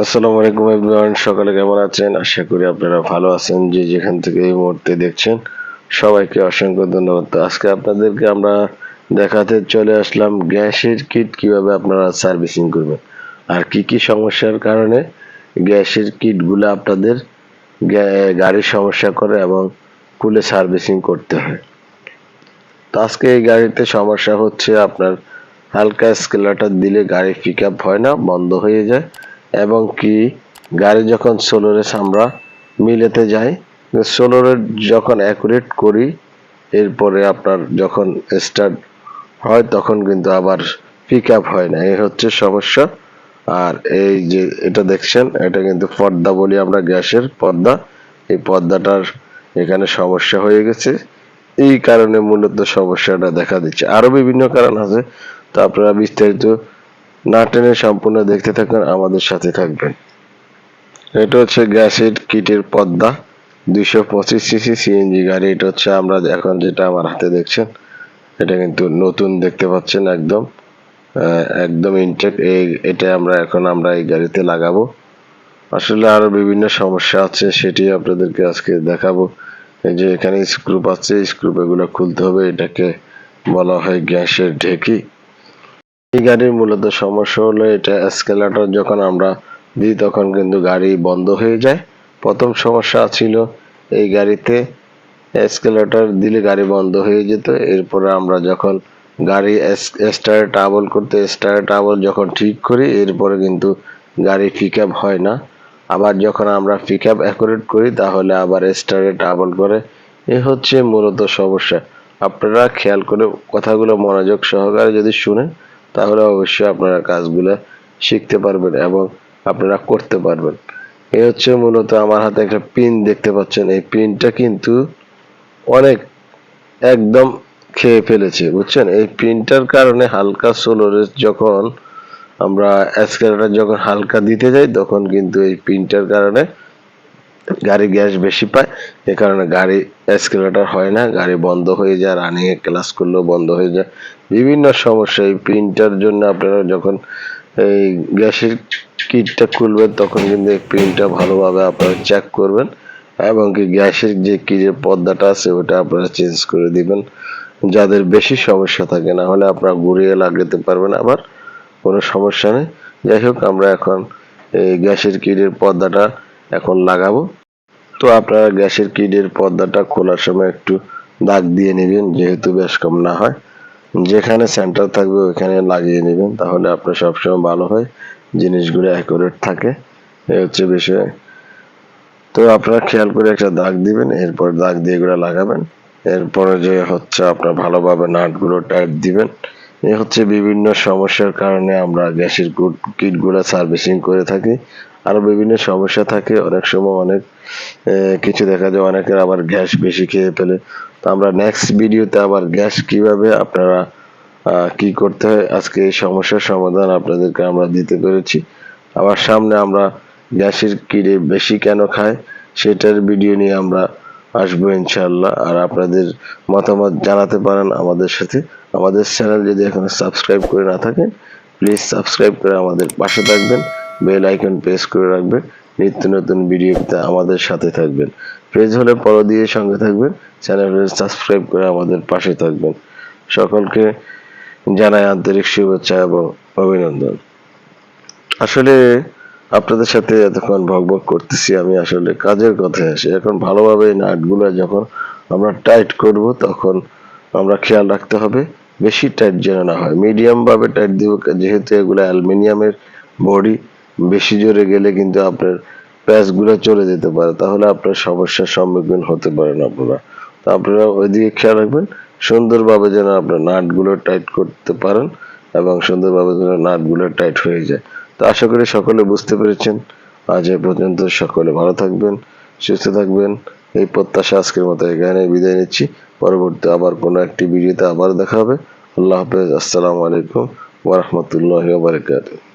আসসালামু আলাইকুম এভরিওয়ান, সকালে কেমন আছেন? আশা করি আপনারা ভালো আছেন যে যেখান থেকে এই মুহূর্তে দেখছেন। সবাইকে অসংখ্য ধন্যবাদ। আজকে আপনাদেরকে আমরা দেখাতে চলে আসলাম গ্যাসের কিট কীভাবে আপনারা সার্ভিসিং করবেন। আর কি কি সমস্যার কারণে গ্যাসের কিটগুলো আপনাদের গাড়ির সমস্যা করে এবং খুলে সার্ভিসিং করতে হয়। তো আজকে এই গাড়িতে সমস্যা হচ্ছে আপনার হালকা স্কেলাটার দিলে গাড়ি পিক আপ হয় না, বন্ধ হয়ে যায়। এবং কি গাড়ি যখন সোলোরে আমরা মিলেতে যাই সোলোরে যখন অ্যাকুরেট করি, এরপরে আপনার যখন স্টার্ট হয়, তখন কিন্তু আবার পিক আপ হয় না। এই হচ্ছে সমস্যা। আর এই যে এটা দেখছেন, এটা কিন্তু পর্দা বলি আমরা গ্যাসের পর্দা। এই পর্দাটার এখানে সমস্যা হয়ে গেছে। এই কারণে মূলত সমস্যাটা দেখা দিচ্ছে। আরও বিভিন্ন কারণ আছে। তো আপনারা বিস্তারিত না টেনে সম্পূর্ণ দেখতে থাকুন, আমাদের সাথে থাকবেন। এটা হচ্ছে গ্যাসের কিটের পর্দা দুইশো পঁচিশ সিসি সিএনজি গাড়ি। এটা হচ্ছে আমরা এখন যেটা আমার হাতে দেখছেন, এটা কিন্তু নতুন দেখতে পাচ্ছেন একদম একদম ইনটেক এই, এটা আমরা এখন আমরা এই গাড়িতে লাগাবো। আসলে আরও বিভিন্ন সমস্যা আছে, সেটি আপনাদেরকে আজকে দেখাবো। এই যে এখানে স্ক্রুপ আছে স্ক্রুপ এগুলো খুলতে হবে, এটাকে বলা হয় গ্যাসের ঢেকি। এই গাড়ির মূলত সমস্যা হলো এটা এসকেলেটর যখন আমরা দিই তখন কিন্তু গাড়ি বন্ধ হয়ে যায়। প্রথম সমস্যা ছিল এই গাড়িতে এসকেলেটর দিলে গাড়ি বন্ধ হয়ে যেত। এরপরে আমরা যখন গাড়ি স্টারে টাবল করতে স্টারে টাবল যখন ঠিক করি, এরপরে কিন্তু গাড়ি পিক হয় না। আবার যখন আমরা পিক আপ অ্যাকুরেট করি, তাহলে আবার স্টারে টাবল করে। এ হচ্ছে মূলত সমস্যা। আপনারা খেয়াল করে কথাগুলো মনোযোগ সহকারে যদি শুনেন তাহলে অবশ্যই আপনারা কাজগুলো শিখতে পারবেন এবং আপনারা করতে পারবেন। এ হচ্ছে মূলত আমার হাতে একটা পিন দেখতে পাচ্ছেন। এই পিনটা কিন্তু অনেক একদম খেয়ে ফেলেছে, বুঝছেন? এই পিনটার কারণে হালকা সোলোরে যখন আমরা অ্যাসকেলেটার যখন হালকা দিতে যাই, তখন কিন্তু এই পিনটার কারণে গাড়ি গ্যাস বেশি পায়, এ কারণে গাড়ি অ্যাসকেলেটার হয় না, গাড়ি বন্ধ হয়ে যায় রানিং এ ক্লাস করলেও বন্ধ হয়ে যায়। বিভিন্ন সমস্যা, এই পিনটার জন্য আপনারা যখন এই গ্যাসের কিটটা খুলবেন, তখন কিন্তু এই প্রিন্টটা ভালোভাবে আপনারা চেক করবেন এবং কি গ্যাসের যে কি যে পর্দাটা আছে, ওটা আপনারা চেঞ্জ করে দিবেন। যাদের বেশি সমস্যা থাকে, না হলে আপনারা ঘুরিয়ে লাগাতে পারবেন, আবার কোনো সমস্যা নেই। যাই হোক, আমরা এখন এই গ্যাসের কিটের পর্দাটা এখন লাগাবো। তো আপনারা গ্যাসের কিডের পর্দাটা খোলার সময় একটু দাগ দিয়ে নেবেন, যেহেতু বেশ কম না হয়। যেখানে সেন্টার থাকবে ওইখানে লাগিয়ে নেবেন, তাহলে আপনার সবসময় ভালো হয়, জিনিসগুলো অ্যাকুরেট থাকে। এ হচ্ছে বিষয়। তো আপনারা খেয়াল করে একটা দাগ দিবেন, এরপর দাগ দিয়ে এগুলো লাগাবেন। এরপরে যে হচ্ছে আপনার ভালোভাবে নাটগুলো টাইট দিবেন এই হচ্ছে বিভিন্ন সমস্যার কারণে আমরা গ্যাসের কিটগুলো সার্ভিসিং করে থাকি। আরও বিভিন্ন সমস্যা থাকে। অনেক সময় অনেক কিছু দেখা যায় অনেকের আবার গ্যাস বেশি খেয়ে ফেলে। তো আমরা নেক্সট ভিডিওতে আবার গ্যাস কীভাবে আপনারা কি করতে হয়, আজকে এই সমস্যার সমাধান আপনাদেরকে আমরা দিতে পেরেছি। আবার সামনে আমরা গ্যাসের কিরে বেশি কেন খায়, সেটার ভিডিও নিয়ে আমরা আসব ইনশাল্লাহ আর আপনাদের মতামত জানাতে পারেন আমাদের সাথে। আমাদের চ্যানেল যদি এখনও সাবস্ক্রাইব করে না থাকেন প্লিজ সাবস্ক্রাইব করে আমাদের পাশে থাকবেন বেল আইকন প্রেস করে রাখবেন, নিত্য নতুন ভিডিও পেতে আমাদের সাথে থাকবেন। পেজ হলে পর দিয়ে সঙ্গে থাকবেন চ্যানেল সাবস্ক্রাইব করে আমাদের পাশে থাকবেন। সকলকে জানাই আন্তরিক শুভেচ্ছা এবং অভিনন্দন। আসলে আপনাদের সাথে এতক্ষণ ভক ভক করতেছি, আমি আসলে কাজের কথায় আসি। এখন ভালোভাবে নাটগুলো যখন আমরা টাইট করব, তখন আমরা খেয়াল রাখতে হবে। বেশি টাইট যেন না হয়। মিডিয়াম ভাবে টাইট দিব, যেহেতু এগুলো অ্যালুমিনিয়ামের বডি, বেশি জোরে গেলে কিন্তু আপনার প্যাচগুলো চলে যেতে পারে। তাহলে আপনার সমস্যার সম্মুখীন হতে পারেন আপনারা। তো আপনারা ওইদিকে খেয়াল রাখবেন, সুন্দরভাবে যেন আপনার নাটগুলো টাইট করতে পারেন এবং সুন্দরভাবে যেন নাটগুলো টাইট হয়ে যায়। তো আশা করি সকলে বুঝতে পেরেছেন। আজ এ পর্যন্ত সকলে ভালো থাকবেন, সুস্থ থাকবেন। এই প্রত্যাশা আজকের মতো এখানে বিদায় নিচ্ছি। পরবর্তী আবার কোনো একটি ভিডিওতে আবার দেখা হবে। আল্লাহ হাফেজ। আসসালামু আলাইকুম ওয়ারহমতুল্লাহ ওয়া বারাকাতুহু।